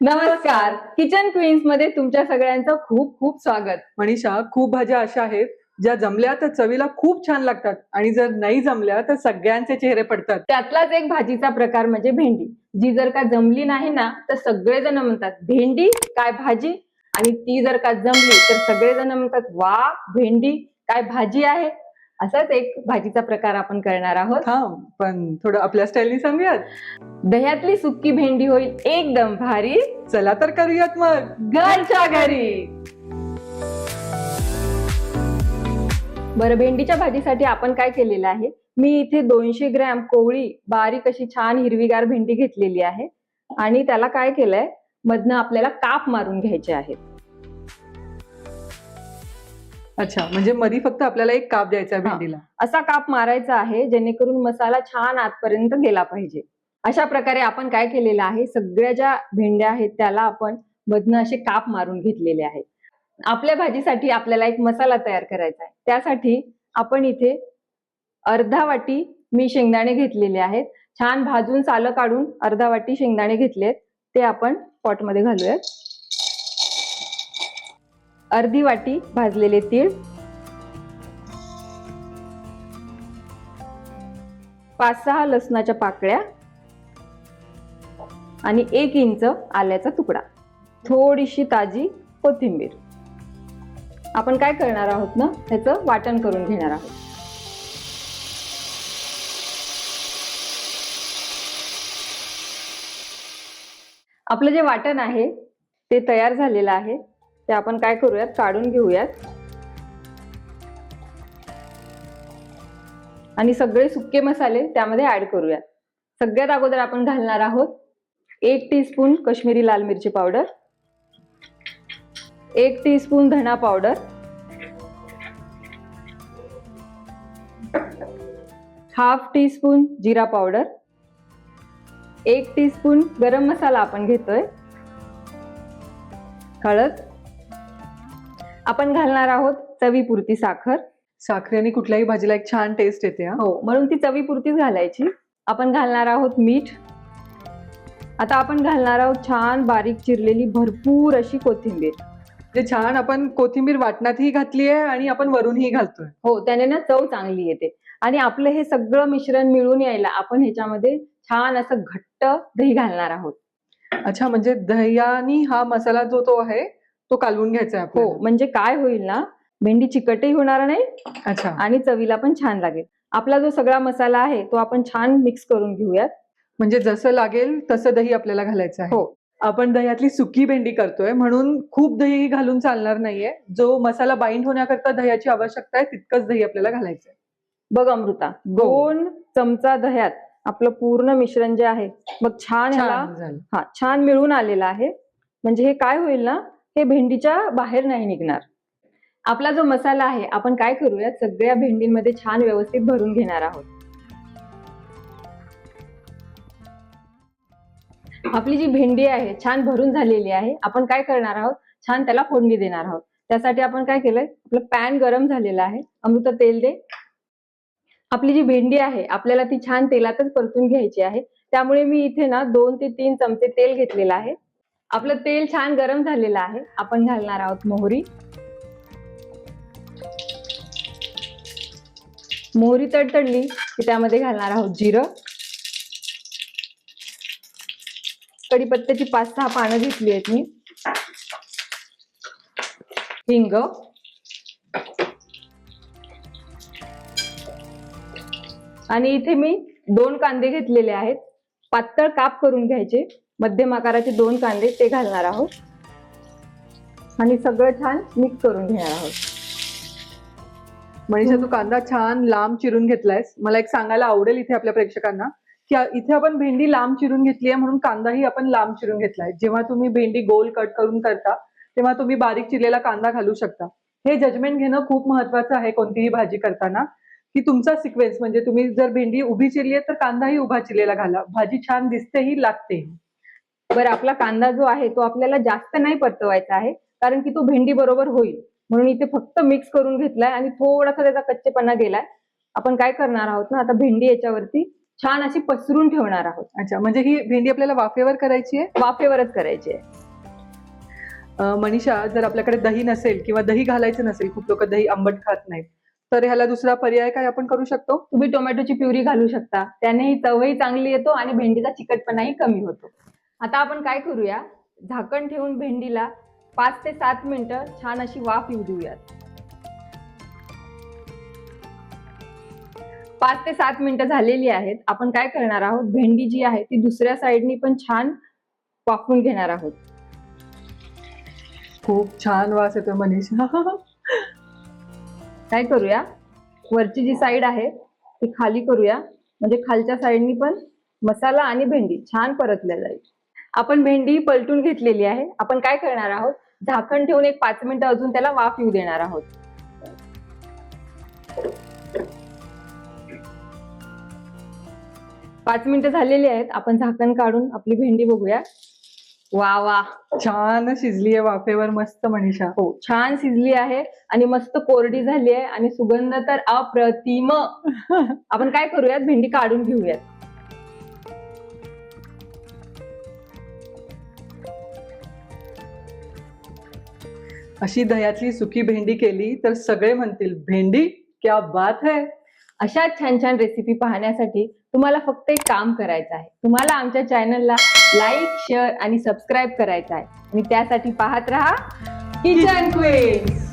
नमस्कार. किचन क्वीन्समध्ये तुमच्या सगळ्यांचं खूप खूप स्वागत. मनीषा खूप भाज्या अशा आहेत ज्या जमल्या तर चवीला खूप छान लागतात आणि जर नाही जमल्या तर सगळ्यांचे चेहरे पडतात. त्यातलाच एक भाजीचा प्रकार म्हणजे भेंडी. जी जर का जमली नाही ना तर सगळेजण म्हणतात भेंडी? काय भाजी? आणि ती जर का जमली तर सगळेजण म्हणतात वा भेंडी काय भाजी आहे? असाच एक भाजीचा प्रकार आपण करणार आहोत. हा पण थोडं आपल्या स्टाईलनी सांगूयात. दह्यातली सुक्की भेंडी होईल एकदम भारी. चला तर करूयात मग. घरच्या घरी. बरं भेंडीच्या भाजीसाठी आपण काय केलेलं आहे? मी इथे दोनशे ग्रॅम कोवळी बारीक अशी छान हिरवीगार भेंडी घेतलेली आहे. आणि त्याला काय केलंय? मधनं आपल्याला काप मारून घ्यायचे आहेत. अच्छा म्हणजे मधी फक्त आपल्याला एक काप द्यायचा आहे भेंडीला. असा काप मारायचा आहे जेणेकरून मसाला छान आतपर्यंत गेला पाहिजे. अशा प्रकारे आपण काय केलेलं आहे सगळ्या ज्या भेंड्या आहेत त्याला आपण मधनं असे काप मारून घेतलेले आहेत. आपल्या भाजीसाठी आपल्याला एक मसाला तयार करायचा आहे. त्यासाठी आपण इथे अर्धा वाटी मी शेंगदाणे घेतलेले आहेत. छान भाजून सालं काढून अर्धा वाटी शेंगदाणे घेतलेत. ते आपण पॉटमध्ये घालूयात. अर्धी वाटी भाजलेले तीळ पाच सहा लसणाच्या पाकळ्या आणि एक इंच आल्याचा तुकडा. थोडीशी ताजी कोथिंबीर. आपण काय करणार आहोत ना? त्याचं वाटण करून घेणार आहोत. आपलं जे वाटण आहे ते तयार झालेलं आहे. ते आपण काय करूयात? काढून घेऊयात. आणि सगळे सुके मसाले त्यामध्ये ऍड करूयात. सगळ्यात अगोदर आपण घालणार आहोत एक टीस्पून कश्मीरी लाल मिरची पावडर एक टीस्पून धना पावडर हाफ टी स्पून जिरा पावडर एक टीस्पून गरम मसाला आपण घेतोय. हळद आपण घालणार आहोत चवीपुरती साखर. साखरेने कुठल्याही भाजीला एक छान टेस्ट येते हा. हो म्हणून ती चवीपुरतीच घालायची. आपण घालणार आहोत मीठ. आता आपण घालणार आहोत छान बारीक चिरलेली भरपूर अशी कोथिंबीर. जे छान आपण कोथिंबीर वाटणातही घातली आहे आणि आपण वरूनही घालतोय. हो त्याने ना चव चांगली येते. आणि आपलं हे सगळं मिश्रण मिळून यायला आपण ह्याच्यामध्ये छान असं घट्ट दही घालणार आहोत. अच्छा म्हणजे दह्यानी हा मसाला जो तो आहे तो कालवून घ्यायचा आहे हो. म्हणजे काय होईल ना भेंडी चिकटही होणार नाही अच्छा. आणि चवीला पण छान लागेल. आपला जो सगळा मसाला आहे तो आपण छान मिक्स करून घेऊयात. म्हणजे जसं लागेल तसं दही आपल्याला घालायचं आहे. हो. आपण दह्यातली सुकी भेंडी करतोय म्हणून खूप दही घालून चालणार नाहीये. जो मसाला बाइंड होण्याकरता दह्याची आवश्यकता आहे तितकंच दही आपल्याला घालायचं आहे. बघ अमृता दोन चमचा दह्यात आपलं पूर्ण मिश्रण जे आहे मग छान हा छान मिळून आलेला आहे. म्हणजे हे काय होईल ना हे भेंडीच्या बाहेर नाही निघणार. आपला जो मसाला आहे आपण काय करूयात? सगळ्या भेंडींमध्ये छान व्यवस्थित भरून घेणार आहोत. आपली जी भेंडी आहे छान भरून झालेली आहे आपण काय करणार आहोत? छान त्याला फोडणी देणार आहोत. त्यासाठी आपण काय केलंय? आपलं पॅन गरम झालेलं आहे. अमृत तेल दे. आपली जी भेंडी आहे आपल्याला ती छान तेलातच परतून घ्यायची आहे. त्यामुळे मी इथे ना दोन ते तीन चमचे तेल घेतलेलं आहे. आपलं तेल छान गरम झालेलं आहे. आपण घालणार आहोत मोहरी. मोहरी तडतडली की त्यामध्ये घालणार आहोत जिरं. कढीपत्त्याची पाच सहा पानं घेतली आहेत मी. हिंग. आणि इथे मी दोन कांदे घेतलेले आहेत. पातळ काप करून घ्यायचे. मध्यम आकाराचे दोन कांदे ते घालणार आहोत. आणि सगळं छान मिक्स करून घेणार आहोत. मनीषा तू कांदा छान लांब चिरून घेतलायस. मला एक सांगायला आवडेल इथे आपल्या प्रेक्षकांना की इथे आपण भेंडी लांब चिरून घेतली आहे म्हणून कांदाही आपण लांब चिरून घेतलाय. जेव्हा तुम्ही भेंडी गोल कट करून करता तेव्हा तुम्ही बारीक चिरलेला कांदा घालू शकता. हे जजमेंट घेणं खूप महत्वाचं आहे कोणतीही भाजी करताना की तुमचा सिक्वेन्स म्हणजे तुम्ही जर भेंडी उभी चिरली आहे तर कांदाही उभा चिरलेला घाला. भाजी छान दिसतेही लागते बरं आपला कांदा जो आहे तो आपल्याला जास्त नाही परतवायचा आहे कारण की तो भेंडी बरोबर होईल. म्हणून इथे फक्त मिक्स करून घेतलाय आणि थोडासा त्याचा कच्चेपणा गेलाय. आपण काय करणार आहोत ना आता भेंडी याच्यावरती छान अशी पसरून ठेवणार आहोत. अच्छा म्हणजे ही भेंडी आपल्याला वाफेवर करायची आहे? वाफेवरच करायची आहे. मनीषा जर आपल्याकडे दही नसेल किंवा दही घालायचं नसेल खूप लोक दही आंबट खात नाहीत तर ह्याला दुसरा पर्याय काय आपण करू शकतो? तुम्ही टोमॅटोची प्युरी घालू शकता. त्यानेही चवही चांगली येतो आणि भेंडीचा चिकटपणाही कमी होतो. आता आपण काय करूया? झाकण ठेवून भेंडीला पाच ते सात मिनिटं छान अशी वाफ येऊ देऊयात. पाच ते सात मिनिटं झालेली आहेत. आपण काय करणार आहोत? भेंडी जी आहे ती दुसऱ्या साईडनी पण छान वाफवून घेणार आहोत. खूप छान वास येतो मनीषा. काय करूया? वरची जी साईड आहे ती खाली करूया. म्हणजे खालच्या साईडनी पण मसाला आणि भेंडी छान परतल्या जाईल. आपण भेंडी पलटून घेतलेली आहे. आपण काय करणार आहोत? झाकण ठेवून एक पाच मिनिटं अजून त्याला वाफ येऊ देणार आहोत. पाच मिनिटं झालेली आहेत. आपण झाकण काढून आपली भेंडी बघूया. वा वा. छान शिजली आहे वाफेवर मस्त मनीषा. हो छान शिजली आहे आणि मस्त कोरडी झाली आहे आणि सुगंध तर अप्रतिम. आपण काय करूयात? भेंडी काढून घेऊयात. अशी दह्यातली सुकी भेंडी केली तर सगळे म्हणतील भेंडी क्या बात है. अशा छान छान रेसिपी पाहण्यासाठी तुम्हाला फक्त एक काम करायचं आहे. तुम्हाला आमच्या चॅनलला लाईक शेअर आणि सबस्क्राईब करायचं आहे. आणि त्यासाठी पाहत राहा किचन क्वीन्स